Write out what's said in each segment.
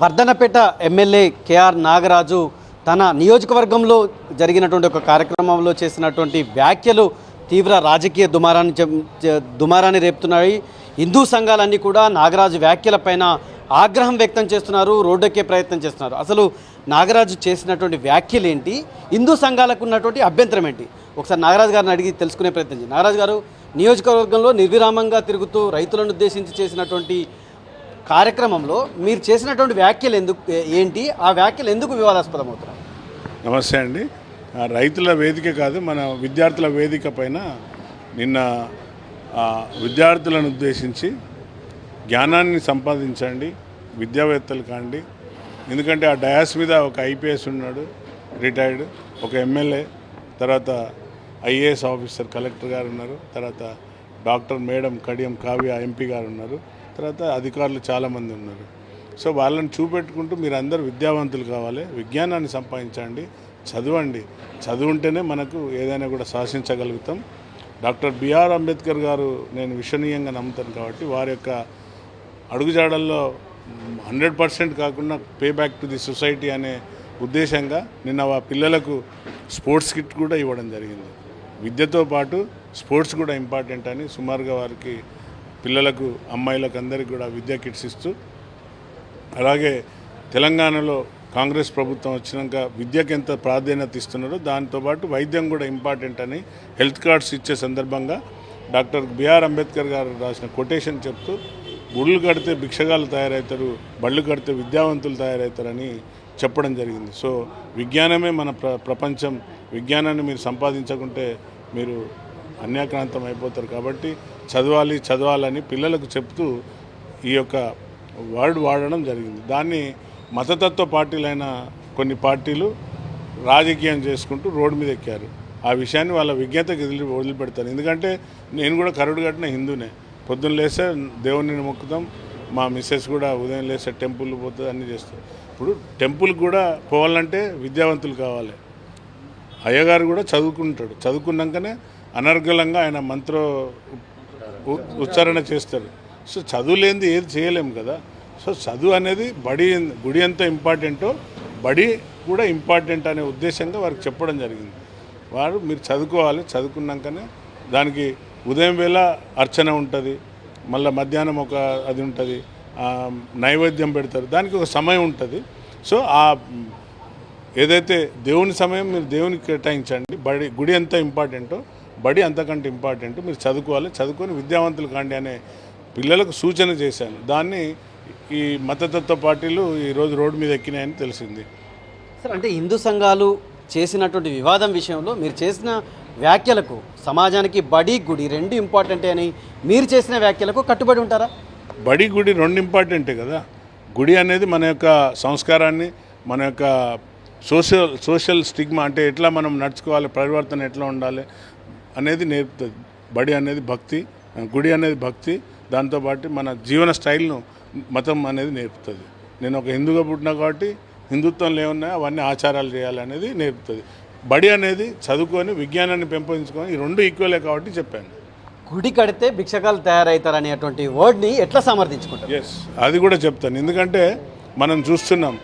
Wardhannapet MLA KR Nagaraju తన నియోజకవర్గంలో జరిగినటువంటి ఒక కార్యక్రమంలో చేసినటువంటి వ్యాఖ్యలు తీవ్ర రాజకీయ దుమారాన్ని దుమారాన్ని రేపుతున్నాయి. హిందూ సంఘాలన్నీ కూడా నాగరాజు వ్యాఖ్యలపైన ఆగ్రహం వ్యక్తం చేస్తున్నారు రోడ్డెక్కే ప్రయత్నం చేస్తున్నారు. అసలు నాగరాజు చేసినటువంటి వ్యాఖ్యలు ఏంటి హిందూ సంఘాలకు ఉన్నటువంటి అభ్యంతరం ఏంటి? ఒకసారి నాగరాజు గారిని అడిగి తెలుసుకునే ప్రయత్నం చేయండి. నాగరాజు గారు నియోజకవర్గంలో నిర్విరామంగా తిరుగుతూ రైతులను ఉద్దేశించి చేసినటువంటి కార్యక్రమంలో మీరు చేసినటువంటి వ్యాఖ్యలు ఎందుకు ఏంటి? ఆ వ్యాఖ్యలు ఎందుకు వివాదాస్పదం అవుతున్నాయి నమస్తే అండి. రైతుల వేదిక కాదు మన విద్యార్థుల వేదిక పైన నిన్న విద్యార్థులను ఉద్దేశించి జ్ఞానాన్ని సంపాదించండి విద్యావేత్తలు కాండి. ఎందుకంటే ఆ డయాస్ మీద ఒక ఐపీఎస్ ఉన్నాడు రిటైర్డ్ ఒక ఎమ్మెల్యే తర్వాత ఐఏఎస్ ఆఫీసర్ కలెక్టర్ గారు ఉన్నారు తర్వాత doctor madam Kadiyam Kavya MP గారు ఉన్నారు. తర్వాత అధికారులు చాలామంది ఉన్నారు. సో వాళ్ళని చూపెట్టుకుంటూ మీరు అందరూ విద్యావంతులు కావాలి. విజ్ఞానాన్ని సంపాదించండి. చదవండి. చదువుంటేనే మనకు ఏదైనా కూడా శాసించగలుగుతాం. డాక్టర్ బిఆర్ అంబేద్కర్ గారు నేను విశ్వనీయంగా నమ్ముతాను కాబట్టి వారి యొక్క అడుగుజాడల్లో హండ్రెడ్ పర్సెంట్ కాకుండా pay back to the society అనే ఉద్దేశంగా నిన్న ఆ పిల్లలకు స్పోర్ట్స్ కిట్ కూడా ఇవ్వడం జరిగింది. విద్యతో పాటు స్పోర్ట్స్ కూడా ఇంపార్టెంట్ అని సుమారుగా వారికి పిల్లలకు అమ్మాయిలకు అందరికీ కూడా విద్యా కిట్స్ ఇస్తూ అలాగే తెలంగాణలో కాంగ్రెస్ ప్రభుత్వం వచ్చినాక విద్యకు ఎంత ప్రాధాన్యత ఇస్తున్నారో దాంతోపాటు వైద్యం కూడా ఇంపార్టెంట్ అని హెల్త్ కార్డ్స్ ఇచ్చే సందర్భంగా డాక్టర్ బిఆర్ అంబేద్కర్ గారు రాసిన కొటేషన్ చెప్తూ గుళ్ళు కడితే భిక్షగాలు తయారవుతారు బళ్ళు కడితే విద్యావంతులు తయారవుతారని చెప్పడం జరిగింది. సో విజ్ఞానమే మన ప్ర ప్రపంచం. విజ్ఞానాన్ని మీరు సంపాదించకుంటే మీరు అన్యాక్రాంతం అయిపోతారు కాబట్టి చదవాలి చదవాలని పిల్లలకు చెప్తూ ఈ యొక్క వర్డ్ వాడడం జరిగింది. దాన్ని మతతత్వ పార్టీలైన కొన్ని పార్టీలు రాజకీయం చేసుకుంటూ రోడ్డు మీద ఎక్కారు. ఆ విషయాన్ని వాళ్ళ విజ్ఞతకి వదిలి వదిలిపెడతారు. ఎందుకంటే నేను కూడా కరుడు కట్టిన హిందూనే. పొద్దున్న లేస్తే దేవుని మొక్కుతాం. మా మిస్సెస్ కూడా ఉదయం లేస్తే టెంపుల్ పోతుంది అన్నీ చేస్తారు. ఇప్పుడు టెంపుల్కి కూడా పోవాలంటే విద్యావంతులు కావాలి. అయ్యగారు కూడా చదువుకుంటాడు. చదువుకున్నాకనే అనర్గళంగా ఆయన మంత్ర ఉచ్చారణ చేస్తారు. సో చదువు లేనిది ఏది చేయలేము కదా. సో చదువు అనేది బడి గుడి ఎంత ఇంపార్టెంటో బడి కూడా ఇంపార్టెంట్ అనే ఉద్దేశంగా వారికి చెప్పడం జరిగింది. వారు మీరు చదువుకోవాలి చదువుకున్నాకనే దానికి ఉదయం వేళ అర్చన ఉంటుంది మళ్ళీ మధ్యాహ్నం ఒక అది ఉంటుంది ఆ, నైవేద్యం పెడతారు దానికి ఒక సమయం ఉంటుంది. సో ఆ ఏదైతే దేవుని సమయం మీరు దేవునికి కేటాయించండి బడి గుడి ఎంత ఇంపార్టెంటో బడి అంతకంటే ఇంపార్టెంట్. మీరు చదువుకోవాలి. చదువుకొని విద్యావంతులు కాండి అనే పిల్లలకు సూచన చేశాను. దాన్ని ఈ మతతత్వ పార్టీలు ఈరోజు రోడ్డు మీద ఎక్కినాయని తెలిసింది. సార్ అంటే హిందూ సంఘాలు చేసినటువంటి వివాదం విషయంలో మీరు చేసిన వ్యాఖ్యలకు సమాజానికి బడి గుడి రెండు ఇంపార్టెంటే అని మీరు చేసిన వ్యాఖ్యలకు కట్టుబడి ఉంటారా? బడి గుడి రెండు ఇంపార్టెంటే కదా. గుడి అనేది మన యొక్క సంస్కారాన్ని మన యొక్క సోషల్ సోషల్ స్టిగ్మా అంటే ఎట్లా మనం నడుచుకోవాలి పరివర్తన ఎట్లా ఉండాలి అనేది నేర్పుతుంది బడి అనేది భక్తి గుడి అనేది భక్తి దాంతోపాటు మన జీవన స్టైల్ను మతం అనేది నేర్పుతుంది. నేను ఒక హిందూగా పుట్టినా కాబట్టి హిందుత్వంలో ఏమున్నాయో అవన్నీ ఆచారాలు చేయాలనేది నేర్పుతుంది. బడి అనేది చదువుకొని విజ్ఞానాన్ని పెంపొందించుకొని ఈ రెండు ఈక్వలే కాబట్టి చెప్పాను. గుడి కడితే భిక్షకాలు తయారవుతారనేటువంటి వర్డ్ని ఎట్లా సమర్థించుకుంటారు? ఎస్ అది కూడా చెప్తాను. ఎందుకంటే మనం చూస్తున్నాం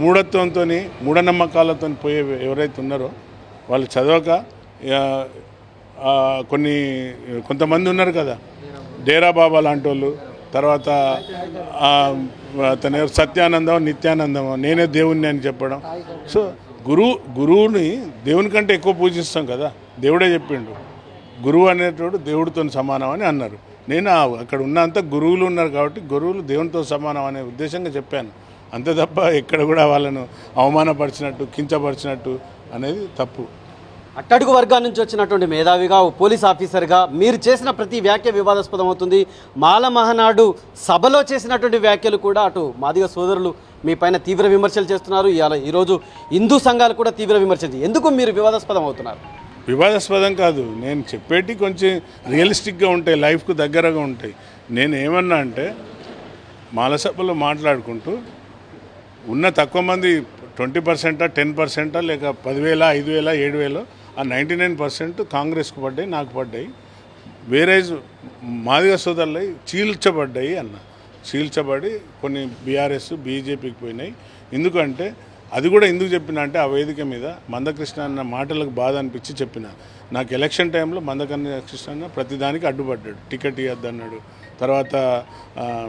మూఢత్వంతో మూఢనమ్మకాలతో పోయే ఎవరైతే ఉన్నారో వాళ్ళు చదవక కొన్ని కొంతమంది ఉన్నారు కదా. డేరా బాబా లాంటి వాళ్ళు తర్వాత తన సత్యానందం నిత్యానందం నేనే దేవుణ్ణి అని చెప్పడం. సో గురువు గురువుని దేవుని కంటే ఎక్కువ పూజిస్తాం కదా. దేవుడే చెప్పిండు. గురువు అనేటోడు దేవుడితో సమానం అని అన్నారు. నేను ఆ- అక్కడ ఉన్నంత గురువులు ఉన్నారు కాబట్టి గురువులు దేవునితో సమానం అనే ఉద్దేశంగా చెప్పాను. అంతే తప్ప ఎక్కడ కూడా వాళ్ళను అవమానపరిచినట్టు కించపరిచినట్టు అనేది తప్పు. అట్టడుగు వర్గాల నుంచి వచ్చినటువంటి మేధావిగా ఓ పోలీస్ ఆఫీసర్గా మీరు చేసిన ప్రతి వ్యాఖ్య వివాదాస్పదం అవుతుంది. మాల మహనాడు సభలో చేసినటువంటి వ్యాఖ్యలు కూడా అటు మాదిగ సోదరులు మీ పైన తీవ్ర విమర్శలు చేస్తున్నారు. ఇవాళ ఈరోజు హిందూ సంఘాలు కూడా తీవ్ర విమర్శలు ఎందుకు మీరు వివాదాస్పదం అవుతున్నారు? వివాదాస్పదం కాదు. నేను చెప్పేటి కొంచెం రియలిస్టిక్గా ఉంటాయి లైఫ్కు దగ్గరగా ఉంటాయి. నేను ఏమన్నా అంటే మాలసభలో మాట్లాడుకుంటూ ఉన్న తక్కువ మంది ట్వంటీ పర్సెంటా టెన్ పర్సెంటా లేక పదివేల ఐదు వేల ఏడు వేలు ఆ నైంటీ నైన్ పర్సెంట్ కాంగ్రెస్కు పడ్డాయి నాకు పడ్డాయి. వేరే మాదిగ సోదరులై చీల్చబడ్డాయి అన్న. చీల్చబడి కొన్ని బీఆర్ఎస్ బీజేపీకి పోయినాయి. ఎందుకంటే అది కూడా ఎందుకు చెప్పిన అంటే ఆ వేదిక మీద మందకృష్ణ అన్న మాటలకు బాధ అనిపించి చెప్పిన. నాకు ఎలక్షన్ టైంలో మందకృష్ణ కృష్ణ అన్న ప్రతిదానికి అడ్డుపడ్డాడు. టికెట్ ఇవ్వద్దు అన్నాడు తర్వాత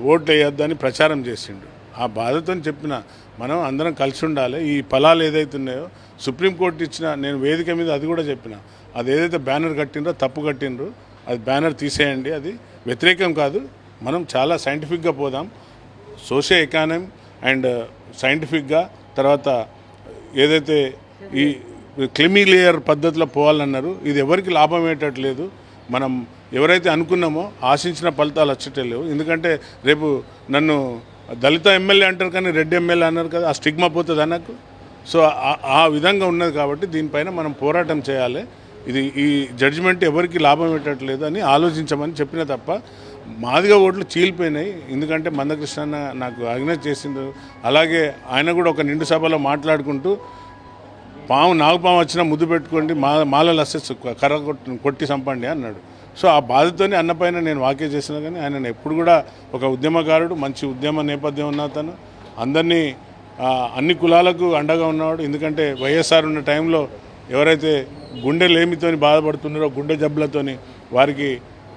ఓట్లు వేయొద్దని ప్రచారం చేసిండు. ఆ బాధతో చెప్పిన మనం అందరం కలిసి ఉండాలి. ఈ ఫలాలు ఏదైతే ఉన్నాయో సుప్రీంకోర్టు ఇచ్చిన నేను వేదిక మీద అది కూడా చెప్పిన. అది ఏదైతే బ్యానర్ కట్టినరో తప్పు కట్టిండ్రు అది బ్యానర్ తీసేయండి అది వ్యతిరేకం కాదు. మనం చాలా సైంటిఫిక్గా పోదాం. సోషల్ ఎకానమీ అండ్ సైంటిఫిక్గా తర్వాత ఏదైతే ఈ క్లిమిలేయర్ పద్ధతిలో పోవాలన్నారు ఇది ఎవరికి లాభం అయ్యేటట్లేదు మనం ఎవరైతే అనుకున్నామో ఆశించిన ఫలితాలు వచ్చటం లేవు ఎందుకంటే రేపు నన్ను దళిత ఎమ్మెల్యే అంటారు కానీ రెడ్డి ఎమ్మెల్యే అన్నారు కదా ఆ స్టిగ్మా పోతుంది నాకు? సో ఆ- విధంగా ఉన్నది కాబట్టి దీనిపైన మనం పోరాటం చేయాలి. ఇది ఈ జడ్జిమెంట్ ఎవరికి లాభం పెట్టట్లేదు అని ఆలోచించమని చెప్పిన తప్ప మాదిగా ఓట్లు చీలిపోయినాయి. ఎందుకంటే మందకృష్ణ నాకు అగ్నజ్ చేసింది అలాగే ఆయన కూడా ఒక నిండు సభలో మాట్లాడుకుంటూ పాము నాగుపాము వచ్చినా ముద్దు పెట్టుకోండి మా మాలలు అస్సెస్ కర్ర కొట్టి కొట్టి చంపండి అన్నాడు. సో ఆ బాధతోనే అన్నపైన నేను వాకే చేసిన కానీ ఆయన ఎప్పుడు కూడా ఒక ఉద్యమకారుడు మంచి ఉద్యమ నేపథ్యం ఉన్న అతను. అందరినీ అన్ని కులాలకు అండగా ఉన్నవాడు. ఎందుకంటే వైఎస్ఆర్ ఉన్న టైంలో ఎవరైతే గుండె లేమితోని బాధపడుతున్నారో గుండె జబ్బులతోని వారికి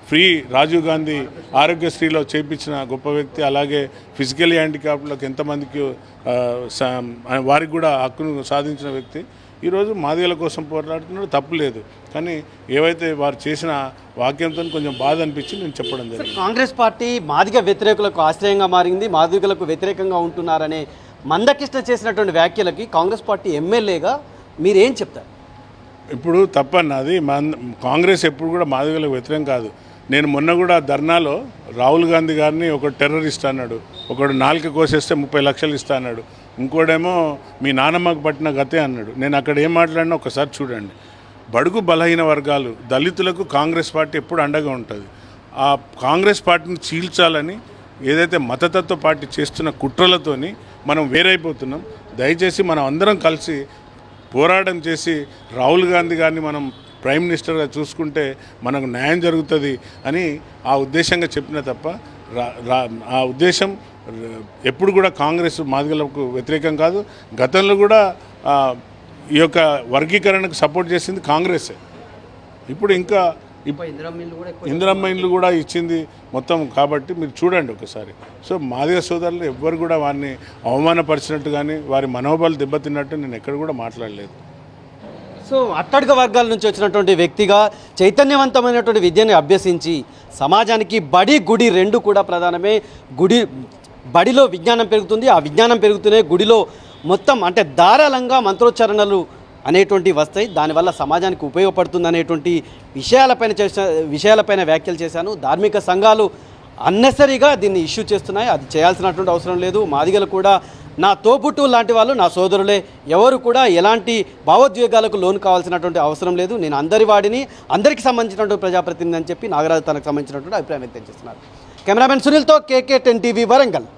ఫ్రీ రాజీవ్ గాంధీ ఆరోగ్యశ్రీలో చేయించిన గొప్ప వ్యక్తి అలాగే ఫిజికల్ హ్యాండిక్యాప్లకు ఎంతమందికి వారికి కూడా హక్కును సాధించిన వ్యక్తి. ఈరోజు మాదిగల కోసం పోరాడుతున్నాడు తప్పు లేదు. కానీ ఏవైతే వారు చేసిన వాక్యంతో కొంచెం బాధ అనిపించి నేను చెప్పడం జరిగింది. కాంగ్రెస్ పార్టీ మాదిగ వ్యతిరేకులకు ఆశ్రయంగా మారింది మాదిగలకు వ్యతిరేకంగా ఉంటున్నారనే మందకృష్ణ చేసినటువంటి వ్యాఖ్యలకి కాంగ్రెస్ పార్టీ ఎమ్మెల్యేగా మీరేం చెప్తారు? ఇప్పుడు తప్పన్నది కాంగ్రెస్ ఎప్పుడు కూడా మాదిగలకు వ్యతిరేకం కాదు. నేను మొన్న కూడా ధర్నాలో రాహుల్ గాంధీ గారిని ఒక టెర్రరిస్ట్ అన్నాడు. ఒకడు నాలుక కోసేస్తే ముప్పై లక్షలు ఇస్తా అన్నాడు. ఇంకోడేమో మీ నానమ్మకు పట్టిన గతే అన్నాడు. నేను అక్కడ ఏం మాట్లాడినా ఒకసారి చూడండి. బడుగు బలహీన వర్గాలు దళితులకు కాంగ్రెస్ పార్టీ ఎప్పుడు అండగా ఉంటుంది. ఆ కాంగ్రెస్ పార్టీని చీల్చాలని ఏదైతే మతతత్వ పార్టీ చేస్తున్న కుట్రలతోని మనం వేరైపోతున్నాం. దయచేసి మనం అందరం కలిసి పోరాటం చేసి రాహుల్ గాంధీ గారిని మనం ప్రైమ్ మినిస్టర్గా చూసుకుంటే మనకు న్యాయం జరుగుతుంది అని ఆ ఉద్దేశంగా చెప్పిన తప్ప ఆ ఉద్దేశం ఎప్పుడు కూడా కాంగ్రెస్ మాదిగలకు వ్యతిరేకం కాదు. గతంలో కూడా ఈ యొక్క వర్గీకరణకు సపోర్ట్ చేసింది కాంగ్రెసే. ఇప్పుడు ఇంకా ఇందిరమ్మ ఇండ్లు కూడా ఇచ్చింది మొత్తం కాబట్టి మీరు చూడండి ఒకసారి. సో మాదిగ సోదరులు ఎవ్వరు కూడా వారిని అవమానపరిచినట్టు కానీ వారి మనోబలు దెబ్బతిన్నట్టు నేను ఎక్కడ కూడా మాట్లాడలేదు. సో అట్టడుగ వర్గాల నుంచి వచ్చినటువంటి వ్యక్తిగా చైతన్యవంతమైనటువంటి విద్యను అభ్యసించి సమాజానికి బడి గుడి రెండు కూడా ప్రధానమే. గుడి బడిలో విజ్ఞానం పెరుగుతుంది. ఆ విజ్ఞానం పెరుగుతూనే గుడిలో మొత్తం అంటే ధారాళంగా మంత్రోచ్చారణలు అనేటువంటివి వస్తాయి. దానివల్ల సమాజానికి ఉపయోగపడుతుంది అనేటువంటి విషయాలపైన చేసిన విషయాలపైన వ్యాఖ్యలు చేశాను. ధార్మిక సంఘాలు అన్నెసరీగా దీన్ని ఇష్యూ చేస్తున్నాయి. అది చేయాల్సినటువంటి అవసరం లేదు. మాదిగలు కూడా నా తోబుట్టు లాంటి వాళ్ళు నా సోదరులే ఎవరు కూడా ఎలాంటి భావోద్వేగాలకు లోను కావాల్సినటువంటి అవసరం లేదు. నేను అందరి వాడిని అందరికీ సంబంధించినటువంటి ప్రజాప్రతినిధి అని చెప్పి నాగరాజు తనకు సంబంధించినటువంటి అభిప్రాయం వ్యక్తం చేస్తున్నారు. కెమెరామెన్ సునీల్తో కేకే టెన్ టీవీ వరంగల్.